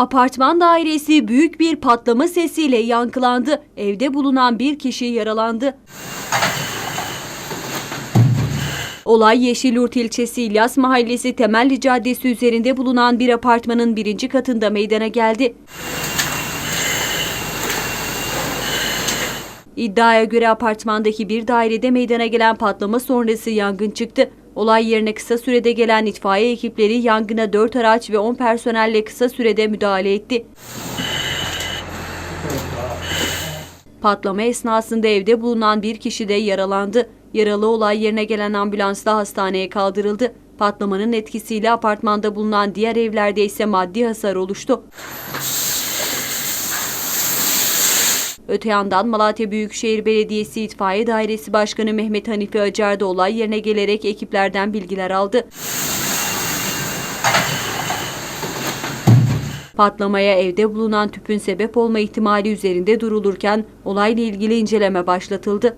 Apartman dairesi büyük bir patlama sesiyle yankılandı. Evde bulunan bir kişi yaralandı. Olay Yeşilyurt ilçesi İlyas Mahallesi Temelli Caddesi üzerinde bulunan bir apartmanın birinci katında meydana geldi. İddiaya göre apartmandaki bir dairede meydana gelen patlama sonrası yangın çıktı. Olay yerine kısa sürede gelen itfaiye ekipleri yangına 4 araç ve 10 personelle kısa sürede müdahale etti. Patlama esnasında evde bulunan bir kişi de yaralandı. Yaralı olay yerine gelen ambulansla hastaneye kaldırıldı. Patlamanın etkisiyle apartmanda bulunan diğer evlerde ise maddi hasar oluştu. Öte yandan Malatya Büyükşehir Belediyesi İtfaiye Dairesi Başkanı Mehmet Hanifi Acar da olay yerine gelerek ekiplerden bilgiler aldı. Patlamaya evde bulunan tüpün sebep olma ihtimali üzerinde durulurken olayla ilgili inceleme başlatıldı.